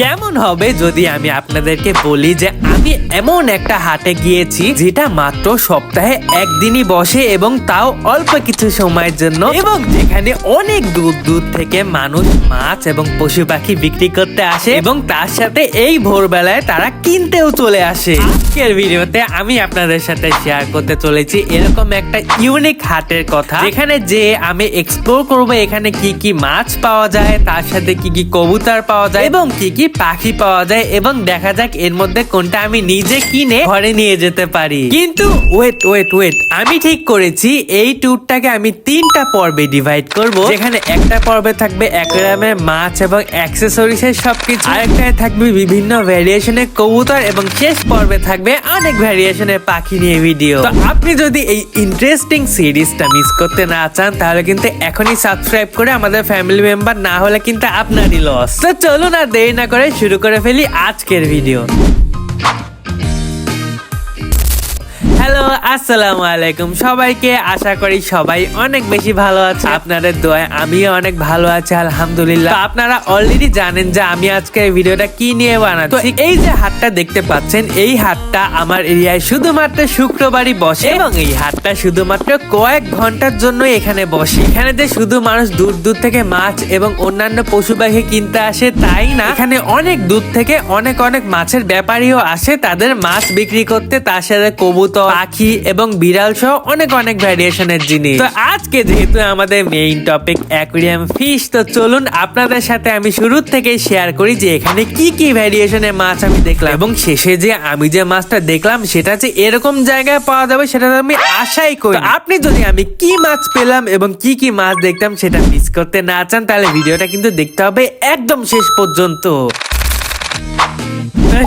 কেমন হবে যদি আমি আপনাদেরকে বলি যে আমি এমন একটা হাটে গিয়েছি যেটা মাত্র সপ্তাহে একদিনই বসে এবং তাও অল্প কিছু সময়ের জন্য এবং যেখানে অনেক দূর দূর থেকে মানুষ, মাছ এবং পশু পাখি বিক্রি করতে আসে এবং তার সাথে এই ভোরবেলায় তারা কিনতেও চলে আসে। আজকের ভিডিওতে আমি আপনাদের সাথে শেয়ার করতে চলেছি এরকম একটা ইউনিক হাটের কথা, যেখানে যে আমি এক্সপ্লোর করব এখানে কি কি মাছ পাওয়া যায়, তার সাথে কি কি কবুতর পাওয়া যায় এবং কি কি পাখি পাওয়া যায় এবং দেখা যাক এর মধ্যে কোনটা আমি নিজে কিনে ঘরে নিয়ে যেতে পারি। কিন্তু ওয়েট ওয়েট ওয়েট আমি ঠিক করেছি, এই ট্যুরটাকে আমি তিনটা পর্বে ডিভাইড করব, যেখানে একটা পর্বে থাকবে অ্যাকোয়ারিয়ামের মাছ এবং অ্যাক্সেসরিজ এর সবকিছু, আরেকটায় থাকবে বিভিন্ন ভ্যারিয়েশনের কবুতর এবং শেষ পর্বে থাকবে অনেক ভ্যারিয়েশনের পাখি নিয়ে ভিডিও তো আপনি যদি এই ইন্টারেস্টিং সিরিজটা মিস করতে না চান, তাহলে কিন্তু এখনই সাবস্ক্রাইব করে আমাদের ফ্যামিলি মেম্বার না হলে কিন্তু আপনারই লস তো চলুন আর দেরি না করে শুরু করে ফেলি আজকের ভিডিও হ্যালো, আসসালামু আলাইকুম। সবাইকে আশা করি সবাই অনেক বেশি ভালো আছে। আপনাদের দোয়ায় আমিও অনেক ভালো আছি, আলহামদুলিল্লাহ। আপনারা অলরেডি জানেন যে আমি আজকে এই ভিডিওটা কি নিয়ে বানাচ্ছি। এই যে হাটটা দেখতে পাচ্ছেন, এই হাটটা আমার এরিয়ায় শুধুমাত্র শুক্রবারই বসে এবং এই হাটটা শুধুমাত্র কয়েক ঘণ্টার জন্য এখানে বসে। এখানে যে শুধু মানুষ দূর দূর থেকে মাছ এবং অন্যান্য পশু পাখি কিনতে আসে তাই না? এখানে অনেক দূর থেকে অনেক অনেক মাছের ব্যাপারীও আসে, তাদের মাছ বিক্রি করতে, তার সাথে কবুতর পাখি এবং বিড়াল সহ অনেক অনেক ভ্যারিয়েশনের জিনিস। তো আজকে যেহেতু আমাদের মেইন টপিক অ্যাকুরিয়াম ফিশ তো চলুন আপনাদের সাথে আমি শুরুর থেকে শেয়ার করি যে এখানে কি কি ভ্যারিয়েশনের মাছ আমি দেখলাম। এবং শেষে যে আমি যে মাছটা দেখলাম, সেটা যে এরকম জায়গায় পাওয়া যাবে, সেটা আমি আশাই করি আপনি যদি আমি কি মাছ পেলাম এবং কি কি মাছ দেখতাম, সেটা মিস করতে না চান, তাহলে ভিডিওটা কিন্তু দেখতে হবে একদম শেষ পর্যন্ত।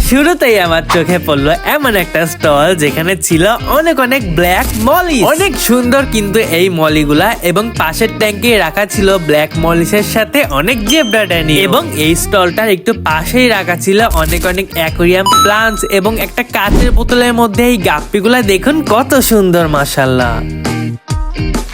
শুরুতেই আমার চোখে পড়ল এমন একটা স্টল যেখানে ছিল অনেক অনেক ব্ল্যাক মলি অনেক সুন্দর কিন্তু এই মলিগুলা এবং পাশের ট্যাঙ্কে রাখা ছিল ব্ল্যাক মলিসের সাথে অনেক জেব্রা ট্যানি এবং এই স্টলটার একটু পাশেই রাখা ছিল অনেক অনেক অ্যাকোরিয়াম প্লান্টস এবং একটা কাচের বোতলের মধ্যে এই গাপ্পিগুলা দেখুন কত সুন্দর মাসাল্লাহ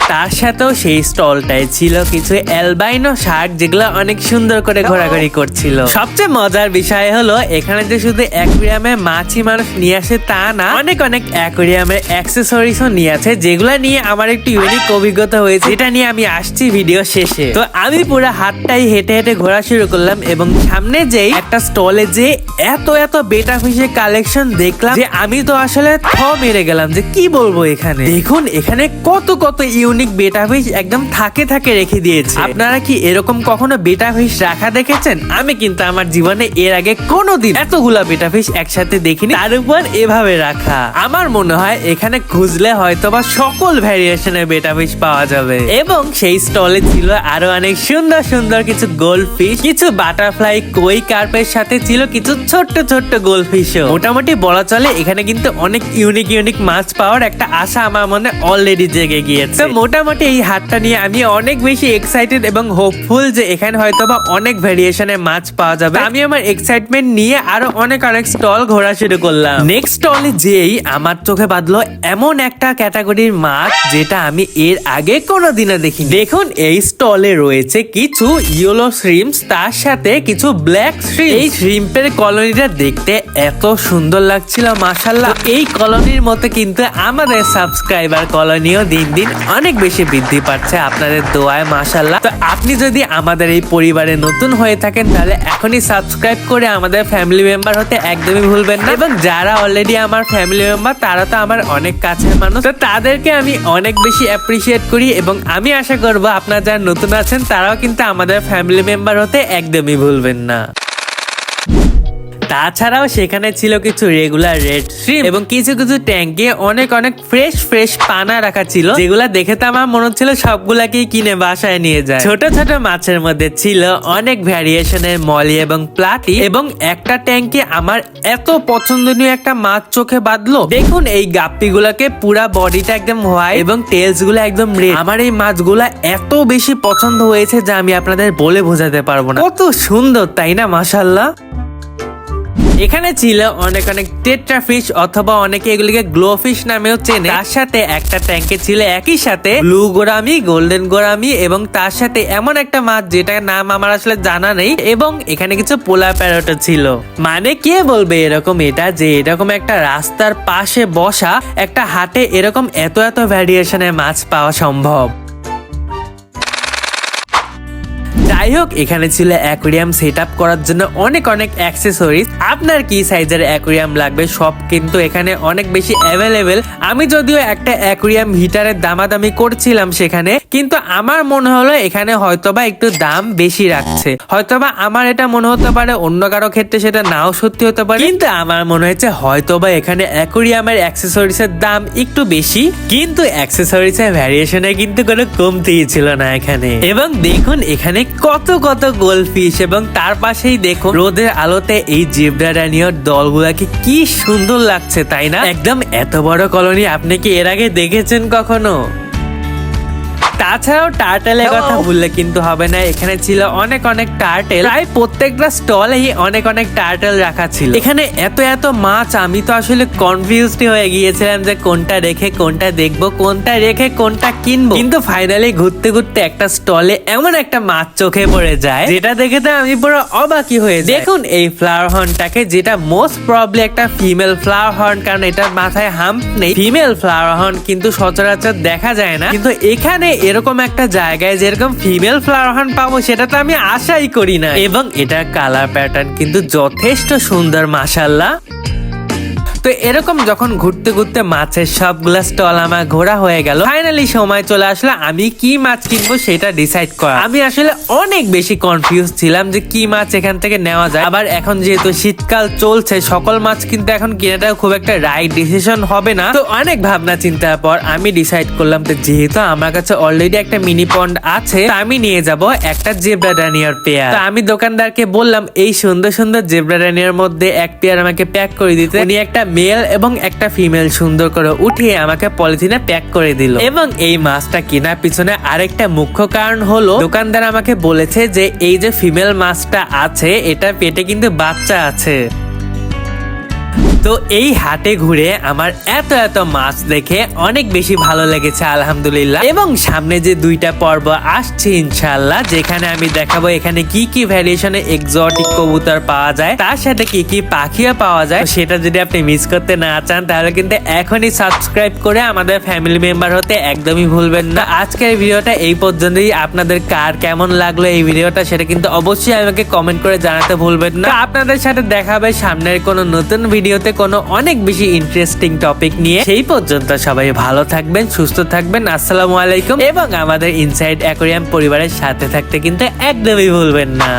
তার সাথেও সেই স্টলটায় ছিল কিছু অ্যালবাইনো শার্ক যেগুলো অনেক সুন্দর করে ঘোরাঘুরি করছিল। সবচেয়ে মজার বিষয় হলো এখানে যে শুধু অ্যাকুরিয়ামে মাছি মানুষ নিয়ে আসে তা না অনেক অনেক অ্যাকুরিয়ামের অ্যাক্সেসরিজও নিয়ে আছে যেগুলো নিয়ে আমার একটু ইউনিক অভিজ্ঞতা হয়েছে। এটা নিয়ে আমি আসছি ভিডিও শেষে। তো আমি পুরো হাতটাই হেঁটে হেঁটে ঘোরা শুরু করলাম এবং সামনে যেই একটা স্টলে যে এত এত বেটা ফিশের কালেকশন দেখলাম যে আমি তো আসলে থ মেরে গেলাম যে কি বলব এখানে? দেখুন এখানে কত কত ইউনিক বেটা ফিশ একদম থাকে থাকে রেখে দিয়েছে। আপনারা কি এরকম কখনো বেটা রাখা দেখেছেন? আমি কিন্তু আমার জীবনে এর আগে কোনোদিন এতগুলা বেটা ফিশ একসাথে দেখিনি। তার উপর এভাবে রাখা। আমার মনে হয় এখানে খুঁজলে হয়তো বা সকল ভ্যারিয়েশনের বেটা পাওয়া যাবে। এবং সেই স্টলে ছিল আরও অনেক সুন্দর সুন্দর কিছু গোল্ড ফিশ কিছু বাটারফ্লাই কই কার্পের সাথে ছিল কিছু ছোট্ট ছোট্ট গোল্ড ফিশও মোটামুটি বলা চলে এখানে কিন্তু অনেক ইউনিক ইউনিক মাছ পাওয়ার একটা আশা আমার মনে অলরেডি জেগে গিয়েছে। মোটামুটি এই হাটটা নিয়ে আমি অনেক বেশি এক্সাইটেড এবং হোপফুল যে এখানে হয়তো বা অনেক ভ্যারিয়েশনের মাছ পাওয়া যাবে। আমি আমার এক্সাইটমেন্ট নিয়ে আরও অনেক অনেক স্টল ঘোরা শুরু করলাম। নেক্সট স্টলে যেই আমার চোখে বাঁধলো এমন একটা ক্যাটাগরির মাছ যেটা আমি এর আগে কোনোদিনও দেখি দেখুন, এই স্টলে রয়েছে কিছু ইয়েলো শ্রিমস তার সাথে কিছু ব্ল্যাক শ্রিম এই শ্রিম্পের কলোনিটা দেখতে এত সুন্দর লাগছিল মাসাল্লাহ এই কলোনির মতো কিন্তু আমাদের সাবস্ক্রাইবার কলোনিও দিন দিন অনেক বেশি বৃদ্ধি পাচ্ছে আপনাদের দোয়ায় মাসাল্লাহ তো আপনি যদি আমাদের এই পরিবারে নতুন হয়ে থাকেন, তাহলে এখনই সাবস্ক্রাইব করে আমাদের ফ্যামিলি মেম্বার হতে একদমই ভুলবেন না। এবং যারা অলরেডি আমার ফ্যামিলি মেম্বার তারা তো আমার অনেক কাছের মানুষ। তো তাদেরকে আমি অনেক বেশি অ্যাপ্রিসিয়েট করি এবং আমি আশা করব আপনারা যারা নতুন আছেন, তারাও কিন্তু আমাদের ফ্যামিলি মেম্বার হতে একদমই ভুলবেন না। তাছাড়াও সেখানে ছিল কিছু রেগুলার রেড শ্রিম এবং কিছু কিছু ট্যাঙ্কে অনেক অনেক ফ্রেশ ফ্রেশ পানা রাখা ছিল, যেগুলা দেখে তো আমার মনে হচ্ছিল সবগুলাকেই কিনে বাসায় নিয়ে যায়। ছোট ছোট মাছের মধ্যে ছিল অনেক ভ্যারিয়েশনের মলি এবং প্লাটি এবং একটা ট্যাঙ্কে আমার এত পছন্দনীয় একটা মাছ চোখে বাঁধলো। দেখুন এই গাপ্পি গুলাকে পুরা বডিটা একদম হোয়াইট এবং টেলসগুলো একদম রেড আমার এই মাছগুলা এত বেশি পছন্দ হয়েছে যা আমি আপনাদের বলে বোঝাতে পারব না। কত সুন্দর, তাই না মাসাল্লাহ এখানে ছিল অনেক অনেক টেট্রা ফিশ অথবা অনেকে এগুলিকে গ্লো ফিশ নামেও চেনে। তার সাথে একটা ট্যাঙ্কে ছিল একই সাথে ব্লু গোরামি গোল্ডেন গোরামি এবং তার সাথে এমন একটা মাছ যেটার নাম আমার আসলে জানা নেই এবং এখানে কিছু পোলা প্যারোটও ছিল। মানে কে বলবে এরকম এটা যে এরকম একটা রাস্তার পাশে বসা একটা হাটে এরকম এত এত ভ্যারিয়েশনের মাছ পাওয়া সম্ভব? যাই হোক, এখানে ছিল অ্যাকোরিয়াম সেট করার জন্য অনেক অনেক অ্যাক্সেসরিজ। আপনার কি সাইজের অ্যাকোরিয়াম লাগবে? সব কিন্তু এখানে অনেক বেশি অ্যাভেলেবেল আমি যদিও একটা অ্যাকোরিয়াম হিটারের দামাদামি করছিলাম সেখানে, কিন্তু আমার মনে হলো এখানে হয়তোবা একটু দাম বেশি রাখছে। হয়তোবা আমার এটা মনে হতে পারে, অন্য কারও ক্ষেত্রে সেটা নাও সত্যি হতে পারে। কিন্তু আমার মনে হয়েছে হয়তোবা এখানে অ্যাকোরিয়ামের অ্যাক্সেসরিজ এর দাম একটু বেশি, কিন্তু অ্যাক্সেসরিজ এর ভ্যারিয়েশনে কিন্তু কোনো কমতিই ছিল না এখানে। এবং দেখুন, এখানে কত কত গোলফিশ এবং তার পাশেই দেখো রোদের আলোতে এই জিব্রা রানিয়র দলগুলাকে কি সুন্দর লাগছে, তাই না? একদম এত বড় কলোনি আপনি কি এর আগে দেখেছেন কখনো? তাছাড়াও টার্টেলের কথা বললে কিন্তু হবে না এখানে ছিল অনেক অনেক টার্টেল প্রায় প্রত্যেকটা স্টলেই অনেক অনেক টার্টেল রাখা ছিল। এখানে এত এত মাছ আমি তো আসলে কনফিউজড হয়ে গিয়েছিলাম যে কোনটা রেখে কোনটা দেখব কোনটা রেখে কোনটা কিনবো। কিন্তু ফাইনালি ঘুরতে ঘুরতে একটা স্টলে এমন একটা মাছ চোখে পড়ে যায় যেটা দেখে তো আমি পুরো অবাকি হয়ে যাই। দেখুন এই ফ্লাওয়ার হর্নটাকে যেটা মোস্ট প্রবলি একটা ফিমেল ফ্লাওয়ার হর্ন কারণ এটার মাথায় হাম্প নেই। ফিমেল ফ্লাওয়ার হর্ন কিন্তু সচরাচর দেখা যায় না। কিন্তু এখানে এরকম একটা জায়গায় যেরকম ফিমেল ফ্লাওয়ার হান পাবো সেটা তো আমি আশাই করি না এবং এটার কালার প্যাটার্ন কিন্তু যথেষ্ট সুন্দর মাসাল্লাহ তো এরকম যখন ঘুরতে ঘুরতে মাছের সবগুলা স্টল আমার ঘোরা হয়ে গেল ফাইনালি সময় চলে আসলো, আমি কি মাছ কিনবো সেটা ডিসাইড করা। আমি আসলে অনেক বেশি কনফিউজ ছিলাম যে কি মাছ এখান থেকে নেওয়া যায়। আবার এখন যেহেতু শীতকাল চলছে, সকল মাছ কিন্তু এখন কেনাটা খুব একটা রাইট ডিসিশন হবে না। তো অনেক ভাবনা চিন্তার পর আমি ডিসাইড করলাম যে যেহেতু আমার কাছে অলরেডি একটা মিনি পন্ড আছে আমি নিয়ে যাব একটা জেব্রা ডানিয়ার পেয়ার তো আমি দোকানদারকে বললাম, এই সুন্দর সুন্দর জেব্রা ডানিয়ার মধ্যে এক পেয়ার আমাকে প্যাক করে দিতে। উনি একটা মেল এবং একটা ফিমেল সুন্দর করে উঠিয়ে আমাকে পলিথিনে প্যাক করে দিল। এবং এই মাছটা কেনার পিছনে আরেকটা মুখ্য কারণ হলো, দোকানদার আমাকে বলেছে যে এই যে ফিমেল মাছটা আছে, এটা পেটে কিন্তু বাচ্চা আছে। তো এই হাটে ঘুরে আমার এত এত মাছ দেখে অনেক বেশি ভালো লেগেছে, আলহামদুলিল্লাহ। এবং সামনে যে দুইটা পর্ব আসছে ইনশাল্লাহ যেখানে আমি দেখাবো এখানে কি কি ভ্যারিয়েশনে এক্সটিক কবুতর পাওয়া যায়, তার সাথে কি কি পাখিও পাওয়া যায়। সেটা যদি আপনি মিস করতে না চান, তাহলে কিন্তু এখনই সাবস্ক্রাইব করে আমাদের ফ্যামিলি মেম্বার হতে একদমই ভুলবেন না। আজকের ভিডিওটা এই পর্যন্তই। আপনাদের কার কেমন লাগল এই ভিডিওটা সেটা কিন্তু অবশ্যই আমাকে কমেন্ট করে জানাতে ভুলবেন না। আপনাদের সাথে দেখাবে সামনের কোনো নতুন ভিডিওতে। কোনো অনেক বেশি ইন্টারেস্টিং টপিক নিয়ে। সেই পর্যন্ত সবাই ভালো থাকবেন, সুস্থ থাকবেন, আসসালামু আলাইকুম। এবং আমাদের ইনসাইড অ্যাকোরিয়াম পরিবারের সাথে থাকতে কিন্তু একদমই ভুলবেন না।